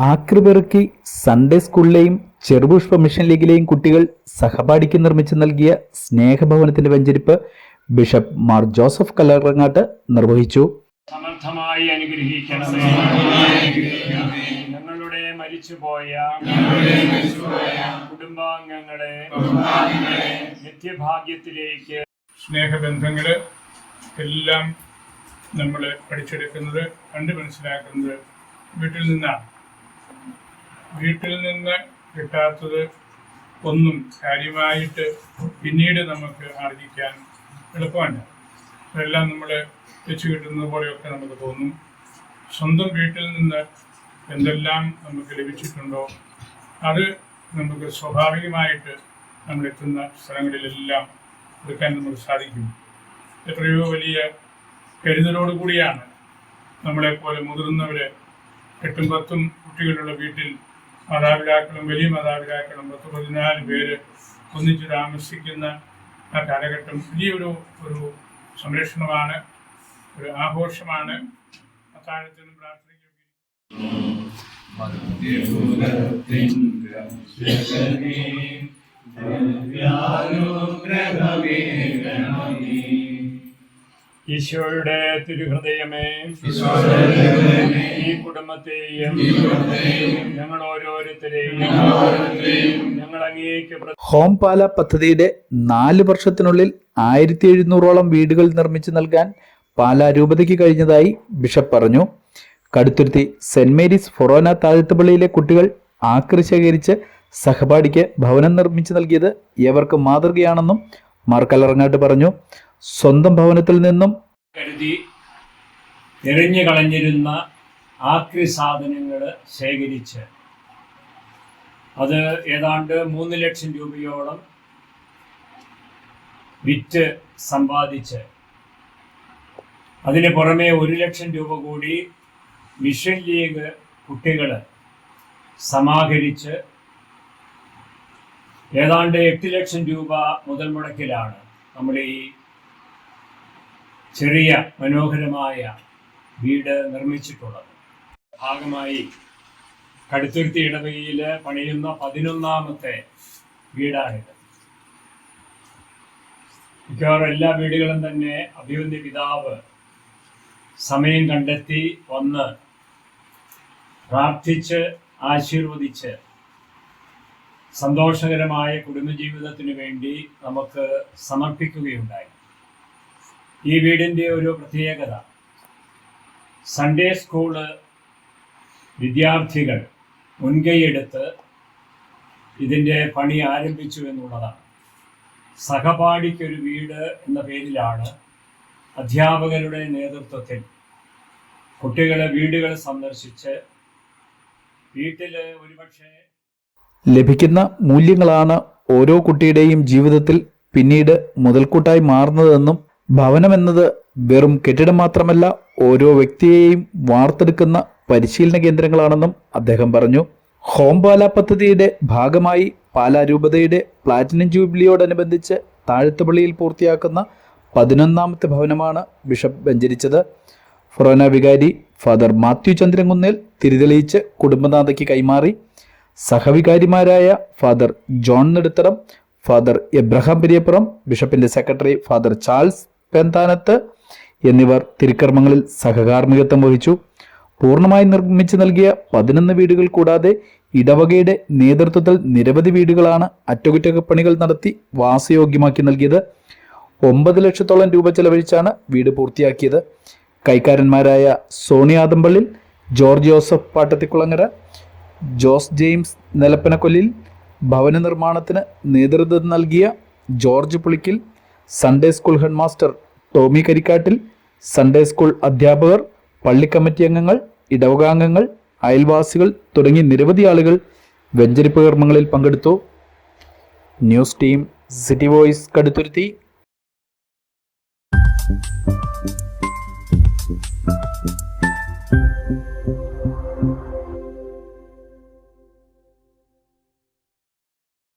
ആക്രിപെറുക്കി Sunday സ്കൂളിലെയും Cherupushpa mission ലീഗിലെയും കുട്ടികൾ സഹപാഠിക്ക് നിർമ്മിച്ചു നൽകിയ സ്നേഹഭവനത്തിന്റെ വെഞ്ചരിപ്പ് ബിഷപ്പ് മാർ ജോസഫ് കല്ലറങ്ങാട്ട് നിർവഹിച്ചു. സമർത്ഥമായി അനുഗ്രഹിക്കണമേ. ഞങ്ങളുടെ മരിച്ചുപോയ കുടുംബാംഗങ്ങളെ നിത്യഭാഗ്യത്തിലേക്ക് സ്നേഹബന്ധങ്ങൾ എല്ലാം നമ്മൾ പഠിച്ചെടുക്കുന്നത് കണ്ടു മനസ്സിലാക്കുന്നത് വീട്ടിൽ നിന്നാണ്. വീട്ടിൽ നിന്ന് കിട്ടാത്തത് ഒന്നും കാര്യമായിട്ട് പിന്നീട് നമുക്ക് ആർജിക്കാൻ എളുപ്പമല്ല. അതെല്ലാം നമ്മൾ വെച്ച് കിട്ടുന്നത് പോലെയൊക്കെ നമുക്ക് തോന്നും. സ്വന്തം വീട്ടിൽ നിന്ന് എന്തെല്ലാം നമുക്ക് ലഭിച്ചിട്ടുണ്ടോ അത് നമുക്ക് സ്വാഭാവികമായിട്ട് നമ്മൾ എത്തുന്ന സ്ഥലങ്ങളിലെല്ലാം എടുക്കാൻ നമുക്ക് സാധിക്കും. എത്രയോ വലിയ കരുതലോട് കൂടിയാണ് നമ്മളെപ്പോലെ മുതിർന്നവര് എട്ടും പത്തും കുട്ടികളുള്ള വീട്ടിൽ മാതാപിതാക്കളും വലിയ മാതാപിതാക്കളും പത്ത് പതിനാല് പേര് ഒന്നിച്ച് താമസിക്കുന്ന ആ കാലഘട്ടം വലിയൊരു ഒരു സംരക്ഷണമാണ് ഒരു ആഘോഷമാണ്. അത്താഴത്തിനും പ്രാർത്ഥനയ്ക്കും ഈശോയുടെ തിരുഹൃദയമേ ഈ കുടുംബത്തെയും ഞങ്ങൾ ഓരോരുത്തരെയും ഞങ്ങൾ അങ്ങേക്ക് ഹോംപാല പദ്ധതിയുടെ നാല് വർഷത്തിനുള്ളിൽ ആയിരത്തി എഴുന്നൂറോളം വീടുകൾ നിർമ്മിച്ചു നൽകാൻ പാലാ രൂപതയ്ക്ക് കഴിഞ്ഞതായി ബിഷപ്പ് പറഞ്ഞു. കടുത്തുരുത്തി സെന്റ് മേരീസ് ഫൊറോന താഴ്ത്തുപള്ളിയിലെ കുട്ടികൾ ആക്രി ശേഖരിച്ച് സഹപാഠിക്ക് ഭവനം നിർമ്മിച്ചു നൽകിയത് ഏവർക്ക് മാതൃകയാണെന്നും മാർക്കലറങ്ങാട്ട് പറഞ്ഞു. സ്വന്തം ഭവനത്തിൽ നിന്നും കരുതി എറിഞ്ഞു കളഞ്ഞിരുന്ന ആക്രി സാധനങ്ങൾ ശേഖരിച്ച് അത് ഏതാണ്ട് മൂന്ന് ലക്ഷം രൂപയോളം വിറ്റ് സമ്പാദിച്ച് അതിന് പുറമെ ഒരു ലക്ഷം രൂപ കൂടി മിഷൻ ലീഗ് കുട്ടികൾ സമാഹരിച്ച് ഏതാണ്ട് എട്ട് ലക്ഷം രൂപ മുതൽ മുടക്കിലാണ്. നമ്മൾ ഈ ചെറിയ മനോഹരമായ വീട് നിർമ്മിച്ചിട്ടുള്ളത്. ഭാഗമായി കടുത്തുരുത്തി ഇടവകയിൽ പണിയുന്ന പതിനൊന്നാമത്തെ വീടാണിത്. മിക്കവാറും എല്ലാ വീടുകളും തന്നെ അഭിവന്യ പിതാവ് സമയം കണ്ടെത്തി വന്ന് പ്രാർത്ഥിച്ച് ആശീർവദിച്ച് സന്തോഷകരമായ കുടുംബജീവിതത്തിനു വേണ്ടി നമുക്ക് സമർപ്പിക്കുകയുണ്ടായി. ഈ വീടിന്റെ ഒരു പ്രത്യേകത. സൺഡേ സ്കൂൾ വിദ്യാർത്ഥികൾ മുൻകൈയെടുത്ത് ഇതിന്റെ പണി ആരംഭിച്ചു എന്നുള്ളതാണ്. സഹപാഠിക്കൊരു വീട് എന്ന പേരിലാണ് അധ്യാപകരുടെ നേതൃത്വത്തിൽ കുട്ടികളെ വീടുകൾ സന്ദർശിച്ച് വീട്ടിൽ ഒരുപക്ഷെ ലഭിക്കുന്ന മൂല്യങ്ങളാണ് ഓരോ കുട്ടിയുടെയും ജീവിതത്തിൽ പിന്നീട് മുതൽക്കൂട്ടായി മാറുന്നതെന്നും ഭവനമെന്നത് വെറും കെട്ടിടം മാത്രമല്ല ഓരോ വ്യക്തിയെയും വാർത്തെടുക്കുന്ന പരിശീലന കേന്ദ്രങ്ങളാണെന്നും അദ്ദേഹം പറഞ്ഞു. ഹോംപാല പദ്ധതിയുടെ ഭാഗമായി പാലാ രൂപതയുടെ പ്ലാറ്റിനം ജൂബിലിയോടനുബന്ധിച്ച് താഴ്ത്തുപള്ളിയിൽ പൂർത്തിയാക്കുന്ന പതിനൊന്നാമത്തെ ഭവനമാണ് ബിഷപ്പ് വെഞ്ചരിച്ചത്. ഫൊറോന വികാരി ഫാദർ മാത്യു ചന്ദ്രൻകുന്നേൽ തിരിതെളിയിച്ച് കുടുംബനാഥയ്ക്ക് കൈമാറി. സഹവികാരിമാരായ father John Neduthadam father Abraham Periyappuram ബിഷപ്പിന്റെ സെക്രട്ടറി ഫാദർ ചാൾസ് പെന്താനത്ത് എന്നിവർ തിരുക്കർമ്മങ്ങളിൽ സഹകാർമ്മികത്വം വഹിച്ചു. പൂർണമായി നിർമ്മിച്ചു നൽകിയ പതിനൊന്ന് വീടുകൾ കൂടാതെ ഇടവകയുടെ നേതൃത്വത്തിൽ നിരവധി വീടുകളാണ് അറ്റകുറ്റപ്പണികൾ നടത്തി വാസയോഗ്യമാക്കി നൽകിയത്. ഒമ്പത് ലക്ഷത്തോളം രൂപ ചെലവഴിച്ചാണ് വീട് പൂർത്തിയാക്കിയത്. കൈക്കാരന്മാരായ സോണിയാദമ്പള്ളിൽ George Joseph Pattathikulangara Jose James Nilappanakollil ഭവന നിർമ്മാണത്തിന് നേതൃത്വം നൽകിയ George Pulickil Sunday school head master Tommy Karikkattil Sunday school അധ്യാപകർ പള്ളി കമ്മിറ്റി അംഗങ്ങൾ ഇടവകാംഗങ്ങൾ അയൽവാസികൾ തുടങ്ങി നിരവധി ആളുകൾ വെഞ്ചരിപ്പ് കർമ്മങ്ങളിൽ പങ്കെടുത്തു news team city voice Kaduthuruthy.